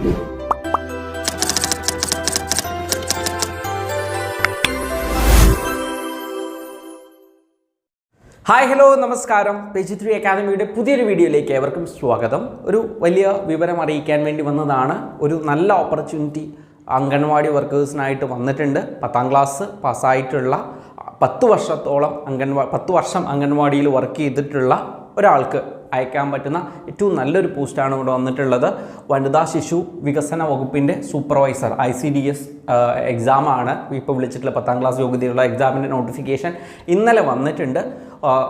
Hi hello നമസ്കാരം. Page three അക്കാദമിയുടെ പുതിയൊരു വീഡിയോയിലേക്ക് ഏവർക്കും സ്വാഗതം. ഒരു വലിയ വിവരം അറിയിക്കാൻ വേണ്ടി വന്നതാണ്. ഒരു നല്ല ഓപ്പർച്യൂണിറ്റി അംഗൻവാടി വർക്കേഴ്സിനായിട്ട് വന്നിട്ടുണ്ട്. പത്താം ക്ലാസ് പാസ്സായിട്ടുള്ള പത്ത് വർഷത്തോളം അംഗൻവാ പത്ത് വർഷം അംഗൻവാടിയിൽ വർക്ക് ചെയ്തിട്ടുള്ള ഒരാൾക്ക്. അയക്കാൻ പറ്റുന്ന ഏറ്റവും നല്ലൊരു പോസ്റ്റാണ് ഇവിടെ വന്നിട്ടുള്ളത്. വനിതാ ശിശു വികസന വകുപ്പിന്റെ supervisor I C D S എക്സാമാണ് ഇപ്പോൾ വിളിച്ചിട്ടുള്ള പത്താം ക്ലാസ് യോഗ്യതയുള്ള എക്സാമിന്റെ നോട്ടിഫിക്കേഷൻ ഇന്നലെ വന്നിട്ടുണ്ട്.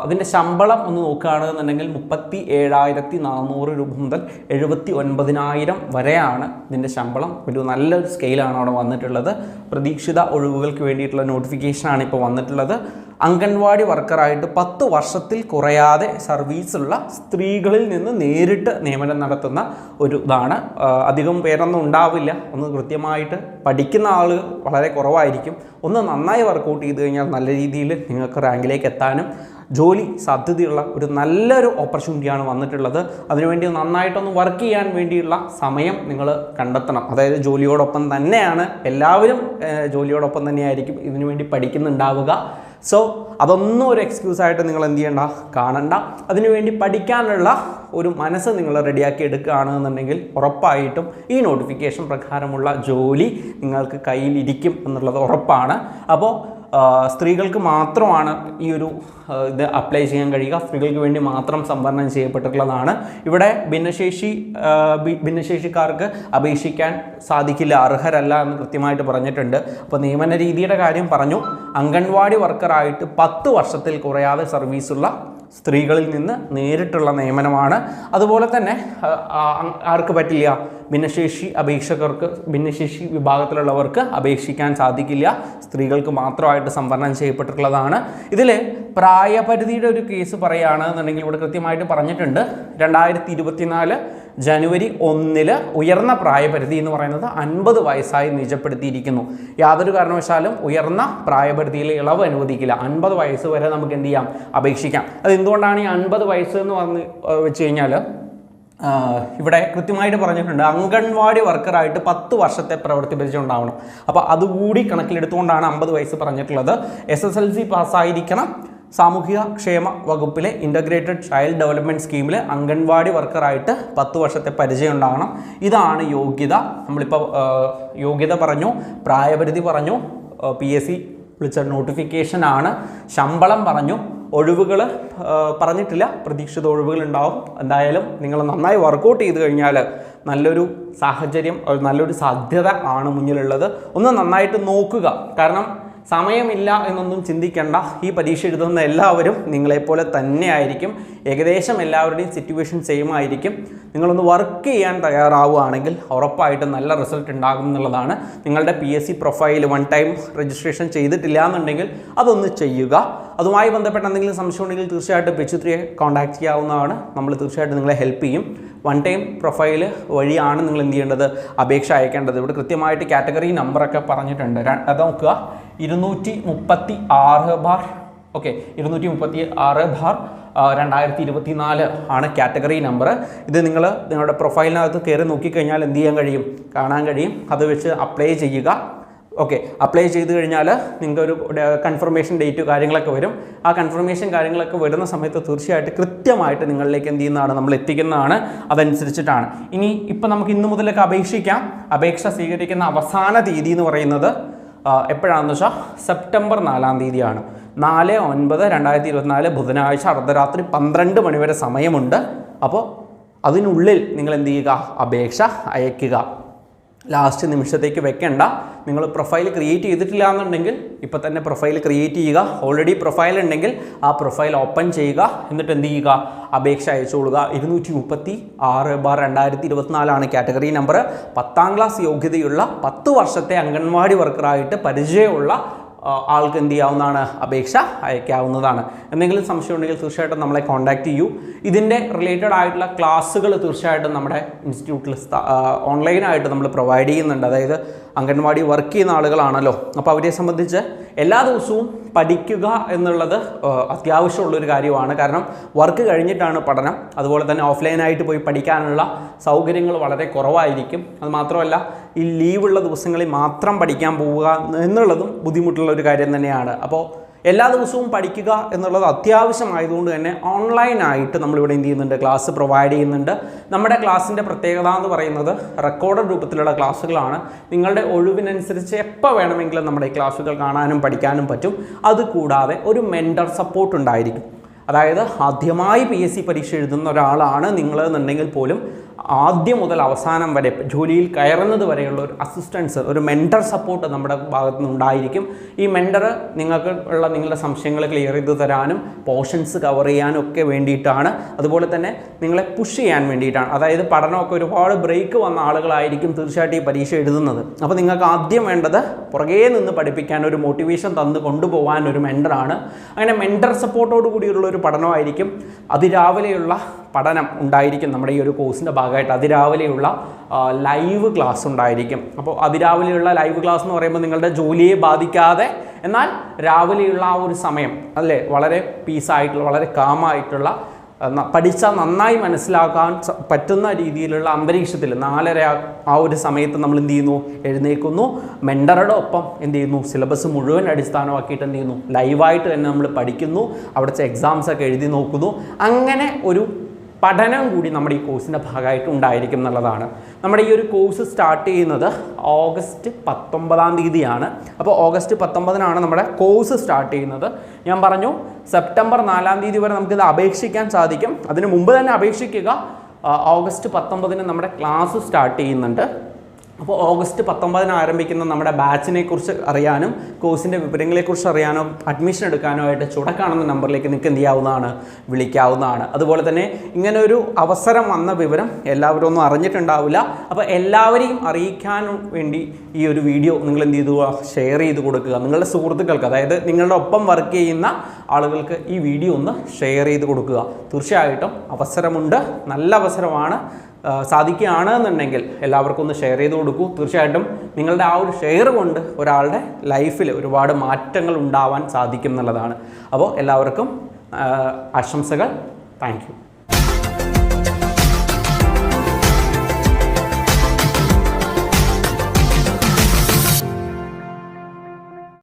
അതിന്റെ ശമ്പളം ഒന്ന് നോക്കുകയാണെന്നുണ്ടെങ്കിൽ മുപ്പത്തി ഏഴായിരത്തി നാനൂറ് രൂപ മുതൽ എഴുപത്തി ഒൻപതിനായിരം വരെയാണ് ഇതിന്റെ ശമ്പളം. ഒരു നല്ലൊരു സ്കെയിലാണ് അവിടെ വന്നിട്ടുള്ളത്. പ്രതീക്ഷിത ഒഴിവുകൾക്ക് വേണ്ടിയിട്ടുള്ള നോട്ടിഫിക്കേഷനാണ് ഇപ്പോൾ വന്നിട്ടുള്ളത്. അംഗൻവാടി വർക്കറായിട്ട് പത്ത് വർഷത്തിൽ കുറയാതെ സർവീസുള്ള സ്ത്രീകളിൽ നിന്ന് നേരിട്ട് നിയമനം നടത്തുന്ന ഒരു ഇതാണ്. അധികം പേരൊന്നും ഉണ്ടാവില്ല. ഒന്ന് കൃത്യമായിട്ട് പഠിക്കുന്ന ആൾ വളരെ കുറവായിരിക്കും. ഒന്ന് നന്നായി വർക്കൗട്ട് ചെയ്ത് കഴിഞ്ഞാൽ നല്ല രീതിയിൽ നിങ്ങൾക്ക് റാങ്കിലേക്ക് എത്താനും ജോലി സാധ്യതയുള്ള ഒരു നല്ലൊരു ഓപ്പർച്യൂണിറ്റിയാണ് വന്നിട്ടുള്ളത്. അതിനുവേണ്ടി നന്നായിട്ടൊന്ന് വർക്ക് ചെയ്യാൻ വേണ്ടിയുള്ള സമയം നിങ്ങൾ കണ്ടെത്തണം. അതായത് ജോലിയോടൊപ്പം തന്നെയാണ് എല്ലാവരും ജോലിയോടൊപ്പം തന്നെയായിരിക്കും ഇതിനുവേണ്ടി പഠിക്കുന്നുണ്ടാവുക. സോ അതൊന്നും ഒരു എക്സ്ക്യൂസ് ആയിട്ട് നിങ്ങൾ എന്ത് ചെയ്യണ്ട കാണണ്ട. അതിനുവേണ്ടി പഠിക്കാനുള്ള ഒരു മനസ്സ് നിങ്ങൾ റെഡിയാക്കി എടുക്കുകയാണെന്നുണ്ടെങ്കിൽ ഉറപ്പായിട്ടും ഈ നോട്ടിഫിക്കേഷൻ പ്രകാരമുള്ള ജോലി നിങ്ങൾക്ക് കയ്യിലിരിക്കും എന്നുള്ളത് ഉറപ്പാണ്. അപ്പോൾ സ്ത്രീകൾക്ക് മാത്രമാണ് ഈ ഒരു ഇത് അപ്ലൈ ചെയ്യാൻ കഴിയുക. സ്ത്രീകൾക്ക് വേണ്ടി മാത്രം സംവരണം ചെയ്യപ്പെട്ടിട്ടുള്ളതാണ്. ഇവിടെ ഭിന്നശേഷി ഭിന്നശേഷിക്കാർക്ക് അപേക്ഷിക്കാൻ സാധിക്കില്ല. അർഹരല്ല എന്ന് കൃത്യമായിട്ട് പറഞ്ഞിട്ടുണ്ട്. അപ്പോൾ നിയമന രീതിയുടെ കാര്യം പറഞ്ഞു. അംഗൻവാടി വർക്കറായിട്ട് പത്ത് വർഷത്തിൽ കുറയാതെ സർവീസുള്ള സ്ത്രീകളിൽ നിന്ന് നേരിട്ടുള്ള നിയമനമാണ്. അതുപോലെ തന്നെ ആർക്ക് പറ്റില്ല? ഭിന്നശേഷി അപേക്ഷകർക്ക് ഭിന്നശേഷി വിഭാഗത്തിലുള്ളവർക്ക് അപേക്ഷിക്കാൻ സാധിക്കില്ല. സ്ത്രീകൾക്ക് മാത്രമായിട്ട് സംവരണം ചെയ്യപ്പെട്ടിട്ടുള്ളതാണ്. ഇതിൽ പ്രായപരിധിയുടെ ഒരു കേസ് പറയുകയാണെന്നുണ്ടെങ്കിൽ ഇവിടെ കൃത്യമായിട്ട് പറഞ്ഞിട്ടുണ്ട്. രണ്ടായിരത്തി ഇരുപത്തിനാല് ജനുവരി ഒന്നിൽ ഉയർന്ന പ്രായപരിധി എന്ന് പറയുന്നത് അൻപത് വയസ്സായി നിജപ്പെടുത്തിയിരിക്കുന്നു. യാതൊരു കാരണവശാലും ഉയർന്ന പ്രായപരിധിയിൽ ഇളവ് അനുവദിക്കില്ല. അൻപത് വയസ്സ് വരെ നമുക്ക് എന്ത് ചെയ്യാം? അപേക്ഷിക്കാം. അത് എന്തുകൊണ്ടാണ് ഈ അൻപത് വയസ്സ് എന്ന് പറഞ്ഞ് വെച്ച് കഴിഞ്ഞാൽ ഇവിടെ കൃത്യമായിട്ട് പറഞ്ഞിട്ടുണ്ട് അംഗൻവാടി വർക്കറായിട്ട് പത്ത് വർഷത്തെ പ്രവൃത്തി പരിചയമുണ്ടാവണം അപ്പോൾ അതുകൂടി കണക്കിലെടുത്തുകൊണ്ടാണ് അമ്പത് വയസ്സ് പറഞ്ഞിട്ടുള്ളത്. എസ് എസ് എൽ സി പാസ്സായിരിക്കണം സാമൂഹിക ക്ഷേമ വകുപ്പിലെ ഇന്റഗ്രേറ്റഡ് ചൈൽഡ് ഡെവലപ്മെന്റ് സ്കീമിൽ അംഗൻവാടി വർക്കറായിട്ട് പത്ത് വർഷത്തെ പരിചയം ഉണ്ടാകണം ഇതാണ് യോഗ്യത. നമ്മളിപ്പോൾ യോഗ്യത പറഞ്ഞു പ്രായപരിധി പറഞ്ഞു പി എസ് സി വിളിച്ച നോട്ടിഫിക്കേഷനാണ് ശമ്പളം പറഞ്ഞു. ഒഴിവുകൾ പറഞ്ഞിട്ടില്ല. പ്രതീക്ഷിത ഒഴിവുകൾ ഉണ്ടാവും എന്തായാലും നിങ്ങൾ നന്നായി വർക്കൗട്ട് ചെയ്ത് കഴിഞ്ഞാൽ നല്ലൊരു സാഹചര്യം നല്ലൊരു സാധ്യത ആണ് മുന്നിലുള്ളത്. ഒന്ന് നന്നായിട്ട് നോക്കുക. കാരണം സമയമില്ല എന്നൊന്നും ചിന്തിക്കേണ്ട. ഈ പരീക്ഷ എഴുതുന്ന എല്ലാവരും നിങ്ങളെപ്പോലെ തന്നെ ആയിരിക്കും ഏകദേശം എല്ലാവരുടെയും സിറ്റുവേഷൻ സെയിം ആയിരിക്കും. നിങ്ങളൊന്ന് വർക്ക് ചെയ്യാൻ തയ്യാറാവുകയാണെങ്കിൽ ഉറപ്പായിട്ടും നല്ല റിസൾട്ട് ഉണ്ടാകും എന്നുള്ളതാണ്. നിങ്ങളുടെ P S C profile one time registration ചെയ്തിട്ടില്ല എന്നുണ്ടെങ്കിൽ അതൊന്ന് ചെയ്യുക. അതുമായി ബന്ധപ്പെട്ട എന്തെങ്കിലും സംശയം ഉണ്ടെങ്കിൽ തീർച്ചയായിട്ടും പെച്ചുത്രിയെ കോൺടാക്ട് ചെയ്യാവുന്നതാണ്. നമ്മൾ തീർച്ചയായിട്ടും നിങ്ങളെ ഹെൽപ്പ് ചെയ്യും. വൺ ടൈം പ്രൊഫൈൽ വഴിയാണ് നിങ്ങൾ എന്ത് ചെയ്യേണ്ടത്? അപേക്ഷ അയക്കേണ്ടത്. ഇവിടെ കൃത്യമായിട്ട് കാറ്റഗറി നമ്പറൊക്കെ പറഞ്ഞിട്ടുണ്ട്. അത് നോക്കുക. ഇരുന്നൂറ്റി മുപ്പത്തി ആറ് ബാർ. ഓക്കെ ഇരുന്നൂറ്റി മുപ്പത്തി ആറ് ബാർ രണ്ടായിരത്തി ഇരുപത്തി നാല് ആണ് കാറ്റഗറി നമ്പർ ഇത് നിങ്ങൾ നിങ്ങളുടെ പ്രൊഫൈലിനകത്ത് കയറി നോക്കിക്കഴിഞ്ഞാൽ എന്ത് ചെയ്യാൻ കഴിയും? കാണാൻ കഴിയും. അത് വെച്ച് അപ്ലൈ ചെയ്യുക. ഓക്കെ അപ്ലൈ ചെയ്ത് കഴിഞ്ഞാൽ നിങ്ങൾക്ക് ഒരു കൺഫർമേഷൻ ഡേറ്റ് കാര്യങ്ങളൊക്കെ വരും. ആ കൺഫർമേഷൻ കാര്യങ്ങളൊക്കെ വരുന്ന സമയത്ത് തീർച്ചയായിട്ടും കൃത്യമായിട്ട് നിങ്ങളിലേക്ക് എന്ത് ചെയ്യുന്നതാണ് നമ്മൾ എത്തിക്കുന്നതാണ് അതനുസരിച്ചിട്ടാണ്. ഇനി ഇപ്പം നമുക്ക് ഇന്ന് മുതലൊക്കെ അപേക്ഷിക്കാം. അപേക്ഷ സ്വീകരിക്കുന്ന അവസാന തീയതി എന്ന് പറയുന്നത് എപ്പോഴാണെന്ന് വെച്ചാൽ സെപ്റ്റംബർ നാലാം തീയതിയാണ്. നാല് ഒൻപത് രണ്ടായിരത്തി ഇരുപത്തിനാല് ബുധനാഴ്ച അർദ്ധരാത്രി പന്ത്രണ്ട് മണിവരെ സമയമുണ്ട്. അപ്പോൾ അതിനുള്ളിൽ നിങ്ങൾ എന്ത് ചെയ്യുക? അപേക്ഷ അയക്കുക ലാസ്റ്റ് നിമിഷത്തേക്ക് വെക്കണ്ട. നിങ്ങൾ പ്രൊഫൈൽ ക്രിയേറ്റ് ചെയ്തിട്ടില്ല എന്നുണ്ടെങ്കിൽ ഇപ്പോൾ തന്നെ പ്രൊഫൈൽ ക്രിയേറ്റ് ചെയ്യുക. ഓൾറെഡി പ്രൊഫൈൽ ഉണ്ടെങ്കിൽ ആ പ്രൊഫൈൽ ഓപ്പൺ ചെയ്യുക. എന്നിട്ട് എന്ത് ചെയ്യുക? അപേക്ഷ അയച്ചുകൊള്ളുക ഇരുന്നൂറ്റി മുപ്പത്തി ആറ് ബാർ രണ്ടായിരത്തി ഇരുപത്തിനാലാണ് കാറ്റഗറി നമ്പർ പത്താം ക്ലാസ് യോഗ്യതയുള്ള പത്ത് വർഷത്തെ അംഗൻവാടി വർക്കറായിട്ട് പരിചയമുള്ള ആൾക്ക് എന്ത് ചെയ്യാവുന്നതാണ് അപേക്ഷ അയക്കാവുന്നതാണ്. എന്തെങ്കിലും സംശയം ഉണ്ടെങ്കിൽ തീർച്ചയായിട്ടും നമ്മളെ കോൺടാക്റ്റ് ചെയ്യൂ. ഇതിന്റെ റിലേറ്റഡ് ആയിട്ടുള്ള ക്ലാസ്സുകൾ തീർച്ചയായിട്ടും നമ്മുടെ ഇൻസ്റ്റിറ്റ്യൂട്ടിൽ ഓൺലൈനായിട്ട് നമ്മൾ പ്രൊവൈഡ് ചെയ്യുന്നുണ്ട്. അതായത് അംഗൻവാടി വർക്ക് ചെയ്യുന്ന ആളുകളാണല്ലോ. അപ്പോൾ അവരെ സംബന്ധിച്ച് എല്ലാ ദിവസവും പഠിക്കുക എന്നുള്ളത് അത്യാവശ്യമുള്ളൊരു കാര്യമാണ്. കാരണം വർക്ക് കഴിഞ്ഞിട്ടാണ് പഠനം. അതുപോലെ തന്നെ ഓഫ്ലൈനായിട്ട് പോയി പഠിക്കാനുള്ള സൗകര്യങ്ങൾ വളരെ കുറവായിരിക്കും. അത് മാത്രമല്ല ഈ ലീവുള്ള ദിവസങ്ങളിൽ മാത്രം പഠിക്കാൻ പോവുക എന്നുള്ളതും ബുദ്ധിമുട്ടുള്ള ഒരു കാര്യം തന്നെയാണ്. അപ്പോൾ എല്ലാ ദിവസവും പഠിക്കുക എന്നുള്ളത് അത്യാവശ്യമായതുകൊണ്ട് തന്നെ ഓൺലൈനായിട്ട് നമ്മളിവിടെ എന്ത് ചെയ്യുന്നുണ്ട്? ക്ലാസ് പ്രൊവൈഡ് ചെയ്യുന്നുണ്ട്. നമ്മുടെ ക്ലാസ്സിന്റെ പ്രത്യേകത എന്ന് പറയുന്നത് റെക്കോർഡ് രൂപത്തിലുള്ള ക്ലാസ്സുകളാണ്. നിങ്ങളുടെ ഒഴിവിനനുസരിച്ച് എപ്പോൾ വേണമെങ്കിലും നമ്മുടെ ഈ ക്ലാസ്സുകൾ കാണാനും പഠിക്കാനും പറ്റും. അതുകൂടാതെ ഒരു മെന്റർ സപ്പോർട്ട് ഉണ്ടായിരിക്കും അതായത് ആദ്യമായി പി എസ് സി പരീക്ഷ എഴുതുന്ന ഒരാളാണ് നിങ്ങൾ എന്നുണ്ടെങ്കിൽ പോലും ആദ്യം മുതൽ അവസാനം വരെ ജോലിയിൽ കയറുന്നത് വരെയുള്ള ഒരു അസിസ്റ്റൻസ് ഒരു മെന്റർ സപ്പോർട്ട് നമ്മുടെ ഭാഗത്തു നിന്നുണ്ടായിരിക്കും ഈ മെന്റർ നിങ്ങൾക്ക് ഉള്ള നിങ്ങളുടെ സംശയങ്ങൾ ക്ലിയർ ചെയ്ത് തരാനും പോർഷൻസ് കവർ ചെയ്യാനും ഒക്കെ വേണ്ടിയിട്ടാണ്. അതുപോലെ തന്നെ നിങ്ങളെ പുഷ് ചെയ്യാൻ വേണ്ടിയിട്ടാണ്. അതായത് പഠനമൊക്കെ ഒരുപാട് ബ്രേക്ക് വന്ന ആളുകളായിരിക്കും തീർച്ചയായിട്ടും ഈ പരീക്ഷ എഴുതുന്നത്. അപ്പോൾ നിങ്ങൾക്ക് ആദ്യം വേണ്ടത് പുറകേ നിന്ന് പഠിപ്പിക്കാൻ ഒരു മോട്ടിവേഷൻ തന്ന് കൊണ്ടുപോകാൻ ഒരു മെന്ററാണ് അങ്ങനെ മെന്റർ സപ്പോർട്ടോട് കൂടിയുള്ള ഒരു പഠനമായിരിക്കും. അതിരാവിലെയുള്ള പഠനം ഉണ്ടായിരിക്കും നമ്മുടെ ഈ ഒരു കോഴ്സിന്റെ ഭാഗമായിട്ട്. അതിരാവിലെയുള്ള ലൈവ് ക്ലാസ് ഉണ്ടായിരിക്കും. അപ്പോൾ അതിരാവിലെയുള്ള ലൈവ് ക്ലാസ് എന്ന് പറയുമ്പോൾ നിങ്ങളുടെ ജോലിയെ ബാധിക്കാതെ എന്നാൽ രാവിലെയുള്ള ആ ഒരു സമയം അല്ലേ? വളരെ പീസായിട്ടുള്ള വളരെ കാമായിട്ടുള്ള പഠിച്ചാൽ നന്നായി മനസ്സിലാക്കാൻ പറ്റുന്ന രീതിയിലുള്ള അന്തരീക്ഷത്തിൽ നാലര ആ- ഒരു സമയത്ത് നമ്മൾ എന്ത് ചെയ്യുന്നു? എഴുന്നേൽക്കുന്നു. മെൻഡറുടെ ഒപ്പം എന്ത് ചെയ്യുന്നു? സിലബസ് മുഴുവൻ അടിസ്ഥാനമാക്കിയിട്ട് എന്ത് ചെയ്യുന്നു? ലൈവായിട്ട് തന്നെ നമ്മൾ പഠിക്കുന്നു. അവിടുത്തെ എക്സാംസ് ഒക്കെ എഴുതി നോക്കുന്നു. അങ്ങനെ ഒരു പഠനം കൂടി നമ്മുടെ ഈ കോഴ്സിന്റെ ഭാഗമായിട്ട് ഉണ്ടായിരിക്കും എന്നുള്ളതാണ്. നമ്മുടെ ഈ ഒരു കോഴ്സ് സ്റ്റാർട്ട് ചെയ്യുന്നത് ഓഗസ്റ്റ് പത്തൊമ്പതാം തീയതിയാണ്. അപ്പോൾ ഓഗസ്റ്റ് പത്തൊമ്പതിനാണ് നമ്മുടെ കോഴ്സ് സ്റ്റാർട്ട് ചെയ്യുന്നത്. ഞാൻ പറഞ്ഞു സെപ്റ്റംബർ നാലാം തീയതി വരെ നമുക്കിത് അപേക്ഷിക്കാൻ സാധിക്കും. അതിന് മുമ്പ് തന്നെ അപേക്ഷിക്കുക. ഓഗസ്റ്റ് പത്തൊമ്പതിന് നമ്മുടെ ക്ലാസ് സ്റ്റാർട്ട് ചെയ്യുന്നുണ്ട്. അപ്പോൾ ഓഗസ്റ്റ് പത്തൊമ്പതിന് ആരംഭിക്കുന്ന നമ്മുടെ ബാച്ചിനെ കുറിച്ച് അറിയാനും കോഴ്സിന്റെ വിവരങ്ങളെക്കുറിച്ച് അറിയാനോ അഡ്മിഷൻ എടുക്കാനോ ആയിട്ട് ചുടക്കാണെന്ന നമ്പറിലേക്ക് നിങ്ങൾക്ക് എന്ത് ചെയ്യാവുന്നതാണ് വിളിക്കാവുന്നതാണ്. അതുപോലെ തന്നെ ഇങ്ങനൊരു അവസരം വന്ന വിവരം എല്ലാവരും ഒന്നും അറിഞ്ഞിട്ടുണ്ടാവില്ല. അപ്പോൾ എല്ലാവരെയും അറിയിക്കാൻ വേണ്ടി ഈ ഒരു വീഡിയോ നിങ്ങൾ എന്ത് ചെയ്തു? ഷെയർ ചെയ്ത് കൊടുക്കുക. നിങ്ങളുടെ സുഹൃത്തുക്കൾക്ക് അതായത് നിങ്ങളുടെ ഒപ്പം വർക്ക് ചെയ്യുന്ന ആളുകൾക്ക് ഈ വീഡിയോ ഒന്ന് ഷെയർ ചെയ്ത് കൊടുക്കുക. തീർച്ചയായിട്ടും അവസരമുണ്ട്. നല്ല അവസരമാണ്. സാധിക്കുകയാണ് എന്നുണ്ടെങ്കിൽ എല്ലാവർക്കും ഒന്ന് ഷെയർ ചെയ്ത് കൊടുക്കൂ. തീർച്ചയായിട്ടും നിങ്ങളുടെ ആ ഒരു ഷെയർ കൊണ്ട് ഒരാളുടെ ലൈഫിൽ ഒരുപാട് മാറ്റങ്ങൾ ഉണ്ടാവാൻ സാധിക്കും എന്നുള്ളതാണ്. അപ്പോൾ എല്ലാവർക്കും ആശംസകൾ. താങ്ക്